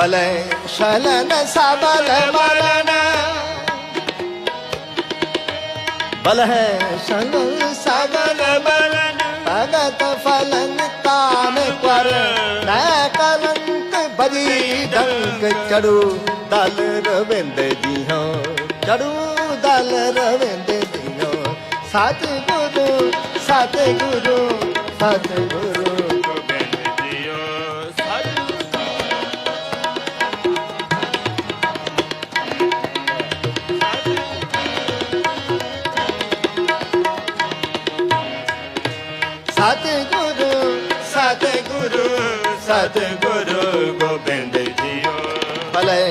ਭਲੇ ਸ਼ਲਨ ਸਬਲ ਮਲਨ ਬਲ ਹੈ ਸ਼ਲਨ ਸਬਲ ਬਲਨ ਭਗਤ ਫਲਨ ਤਾਨ ਕਰ ਨੈ ਕਲੰਕ ਬਜੀ ਚੜੂ ਦਲ ਰਵਿੰਦ ਜੀ ਹੋ ਚੜੂ ਦਲ ਰਵਿੰਦ ਜੀ ਹੋ ਸਤ ਗੁਰੂ ਸਤ ਗੁਰੂ ਸਤ ਗੁਰੂ ਸਤਿਗੁਰੂ ਸਤਿਗੁਰੂ ਸਤਿਗੁਰੂ ਗੋਬਿੰਦ ਜੀਓ। ਭਲੇ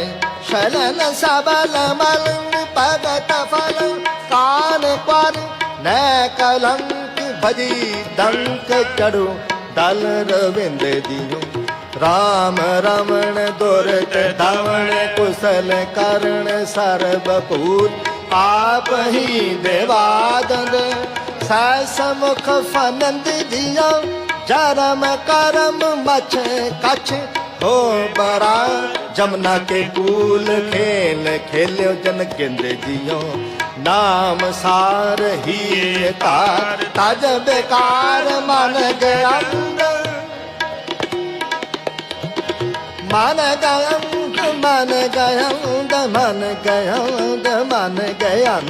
ਸ਼ਲਨ ਸਬਲ ਮਲੰਗ ਭਗਤ ਫਲ, ਕਾਨ ਪਰ ਨੈ ਕਲੰਕ ਭਜੀ ਦੰਕ ਚੜੂ, ਦਲ ਰਵਿੰਦ ਜੀਓ। ਰਾਮ ਰਮਣ ਦੁਰਤ ਧਵਣ, ਕੁਸਲ ਕਰਨ ਸਰਬ ਭੂਤ ਆਪ ਹੀ ਦੇਵਾਦੰਦ। ਸੈਸ ਮੁਖ ਫਨੰਦ ਦਿਓ ਜਰਮ ਕਰਮ ਮਛ ਕਛ। ਹੋ ਬਰਾ ਜਮਨਾ ਕੇ ਕੂਲ ਖੇਲ, ਖੇਲਿਓ ਜਨ ਕਹਿੰਦੇ ਜਿਉ। ਨਾਮ ਸਾਰ ਹੀ ਤਾਰ ਤਜ ਬੇਕਾਰ ਮਨ ਗਿਆ ਮਨ ਗਯੰਦ ਮਨ ਗਯੰਦ ਮਨ ਗਯੰਦ ਮਨ ਗਿਆ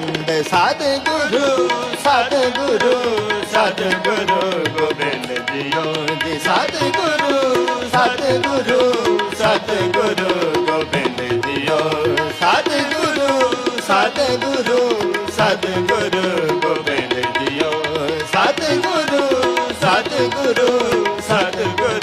ਸਾਧ ਗੁਰੂ ਸਤਿਗੁਰੂ ਸਤਿਗੁਰੂ ਗੋਬਿੰਦ ਜੀਓ ਜੀ। ਸਤਿਗੁਰੂ ਸਤਿਗੁਰੂ ਸਤਿਗੁਰੂ ਗੋਬਿੰਦ ਜੀਓ। ਸਤਿਗੁਰੂ ਸਤਿਗੁਰੂ ਸਤ ਗੋਬਿੰਦ ਜੀਓ। ਸਤਿਗੁਰੂ ਸਤਿਗੁਰੂ ਸਤਿਗੁਰੂ